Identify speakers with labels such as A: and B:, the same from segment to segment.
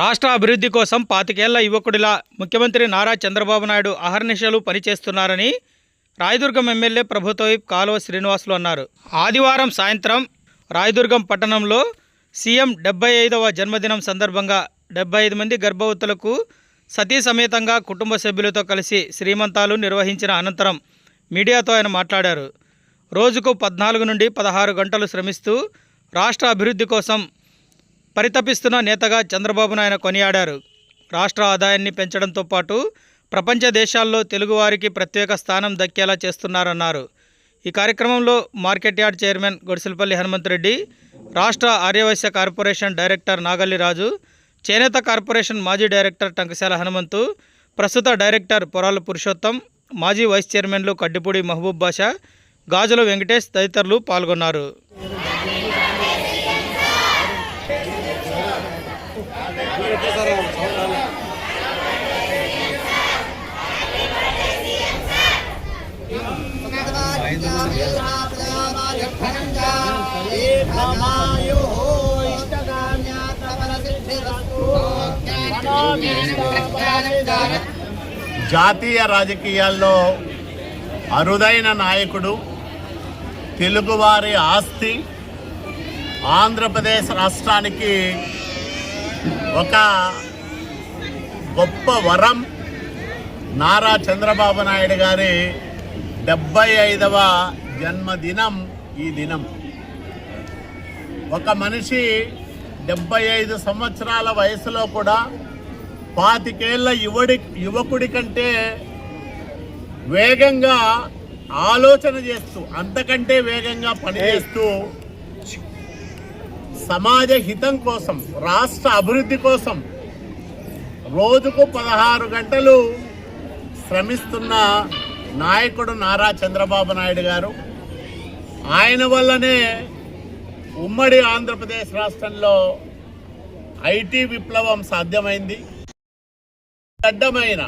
A: రాష్ట్ర అభివృద్ధి కోసం పాతికేళ్ళ యువకుడిలా ముఖ్యమంత్రి నారా చంద్రబాబు నాయుడు అహర్నిశలు పనిచేస్తున్నారని రాయదుర్గం ఎమ్మెల్యే ప్రభుత్వీప్ కాలువ శ్రీనివాసులు అన్నారు. ఆదివారం సాయంత్రం రాయదుర్గం పట్టణంలో సీఎం డెబ్బై ఐదవ జన్మదినం సందర్భంగా డెబ్బై ఐదు మంది గర్భవతులకు సతీ సమేతంగా కుటుంబ సభ్యులతో కలిసి శ్రీమంతాలు నిర్వహించిన అనంతరం మీడియాతో ఆయన మాట్లాడారు. రోజుకు పద్నాలుగు నుండి పదహారు గంటలు శ్రమిస్తూ రాష్ట్ర అభివృద్ధి కోసం పరితపిస్తున్న నేతగా చంద్రబాబు నాయన కొనియాడారు. రాష్ట్ర ఆదాయాన్ని పెంచడంతో పాటు ప్రపంచ దేశాల్లో తెలుగువారికి ప్రత్యేక స్థానం దక్కేలా చేస్తున్నారన్నారు. ఈ కార్యక్రమంలో market yard chairman Godisilapalli Hanumanthareddy రాష్ట్ర ఆర్యవైశ్య కార్పొరేషన్ డైరెక్టర్ నాగల్లిరాజు చేనేత కార్పొరేషన్ మాజీ డైరెక్టర్ టంకశాల హనుమంతు ప్రస్తుత డైరెక్టర్ పొరాల పురుషోత్తం మాజీ వైస్ చైర్మన్లు కడ్డిపూడి మహబూబ్ బాషా గాజుల వెంకటేష్ తదితరులు పాల్గొన్నారు.
B: జాతీయ రాజకీయాల్లో అరుదైన నాయకుడు తెలుగువారి ఆస్తి ఆంధ్రప్రదేశ్ రాష్ట్రానికి ఒక గొప్ప వరం నారా చంద్రబాబు నాయుడు గారి డెబ్బై ఐదవ జన్మదినం ఈ దినం. ఒక మనిషి డెబ్బై ఐదు సంవత్సరాల వయసులో కూడా పాతికేళ్ళ యువడి యువకుడి కంటే వేగంగా ఆలోచన చేస్తూ అంతకంటే వేగంగా పనిచేస్తూ సమాజ హితం కోసం రాష్ట్ర అభివృద్ధి కోసం రోజుకు పదహారు గంటలు శ్రమిస్తున్న నాయకుడు నారా చంద్రబాబు నాయుడు గారు. ఆయన వల్లనే ఉమ్మడి ఆంధ్రప్రదేశ్ రాష్ట్రంలో ఐటీ విప్లవం సాధ్యమైంది. అడ్డమైన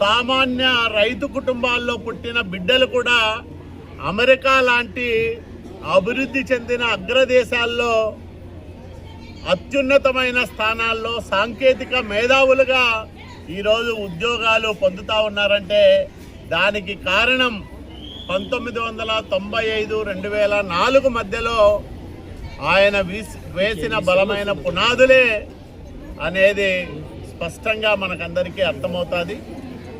B: సామాన్య రైతు కుటుంబాల్లో పుట్టిన బిడ్డలు కూడా అమెరికా లాంటి అభివృద్ధి చెందిన అగ్రదేశాల్లో అత్యున్నతమైన స్థానాల్లో సాంకేతిక మేధావులుగా ఈరోజు ఉద్యోగాలు పొందుతూ ఉన్నారంటే దానికి కారణం పంతొమ్మిది వందల తొంభై ఐదు రెండు వేల నాలుగు మధ్యలో ఆయన వేసిన బలమైన పునాదులే అనేది స్పష్టంగా మనకందరికీ అర్థమవుతుంది.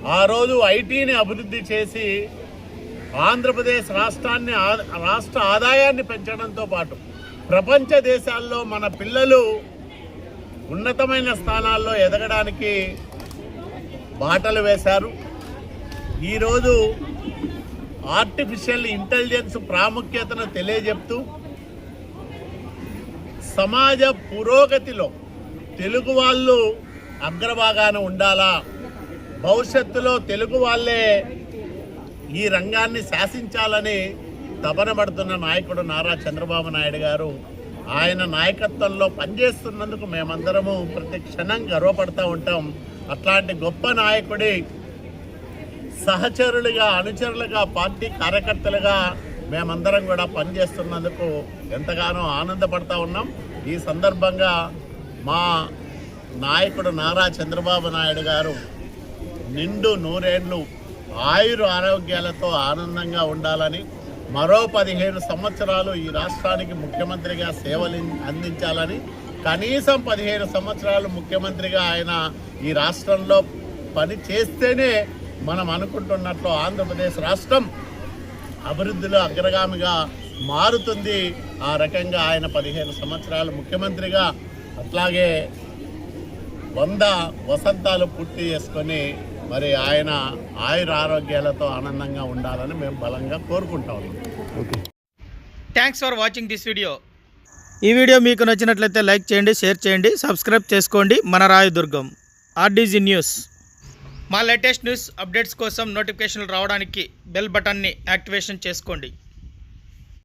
B: ఆ రోజు ఐటీని అభివృద్ధి చేసి ఆంధ్రప్రదేశ్ రాష్ట్రాన్ని ఆ- రాష్ట్ర ఆదాయాన్ని పెంచడంతో పాటు ప్రపంచ దేశాల్లో మన పిల్లలు ఉన్నతమైన స్థానాల్లో ఎదగడానికి బాటలు వేశారు. ఈరోజు ఆర్టిఫిషియల్ ఇంటెలిజెన్స్ ప్రాముఖ్యతను తెలియజెప్తూ సమాజ పురోగతిలో తెలుగు వాళ్ళు అగ్రభాగాన ఉండాలా భవిష్యత్తులో తెలుగు వాళ్ళే ఈ రంగాన్ని శాసించాలని తపనబడుతున్న నాయకుడు నారా చంద్రబాబు నాయుడు గారు ఆయన నాయకత్వంలో పనిచేస్తున్నందుకు మేమందరము ప్రతి క్షణం గర్వపడుతూ ఉంటాం. అట్లాంటి గొప్ప నాయకుడి సహచరులుగా అనుచరులుగా పార్టీ కార్యకర్తలుగా మేమందరం కూడా పనిచేస్తున్నందుకు ఎంతగానో ఆనందపడతా ఉన్నాం. ఈ సందర్భంగా మా నాయకుడు నారా చంద్రబాబు నాయుడు గారు నిండు నూరేళ్ళు ఆయురు ఆరోగ్యాలతో ఆనందంగా ఉండాలని మరో పదిహేను సంవత్సరాలు ఈ రాష్ట్రానికి ముఖ్యమంత్రిగా సేవలు అందించాలని కనీసం పదిహేను సంవత్సరాలు ముఖ్యమంత్రిగా ఆయన ఈ రాష్ట్రంలో పని చేస్తేనే మనం అనుకుంటున్నట్లు ఆంధ్రప్రదేశ్ రాష్ట్రం అభివృద్ధిలో అగ్రగామిగా మారుతుంది. ఆ రకంగా ఆయన పదిహేను సంవత్సరాలు ముఖ్యమంత్రిగా అట్లాగే వంద వసంతాలు పూర్తి చేసుకొని మరి ఆయన ఆయుర ఆరోగ్యాలతో ఆనందంగా ఉండాలని మేము బలంగా కోరుకుంటా ఉన్నాం.
A: Thanks for watching this video ఈ వీడియో మీకు నచ్చినట్లయితే లైక్ చేయండి షేర్ చేయండి సబ్స్క్రైబ్ చేసుకోండి. మన రాయదుర్గం ఆర్డీజీ న్యూస్. మా లేటెస్ట్ న్యూస్ అప్డేట్స్ కోసం నోటిఫికేషన్లు రావడానికి బెల్ బటన్ని యాక్టివేషన్ చేసుకోండి.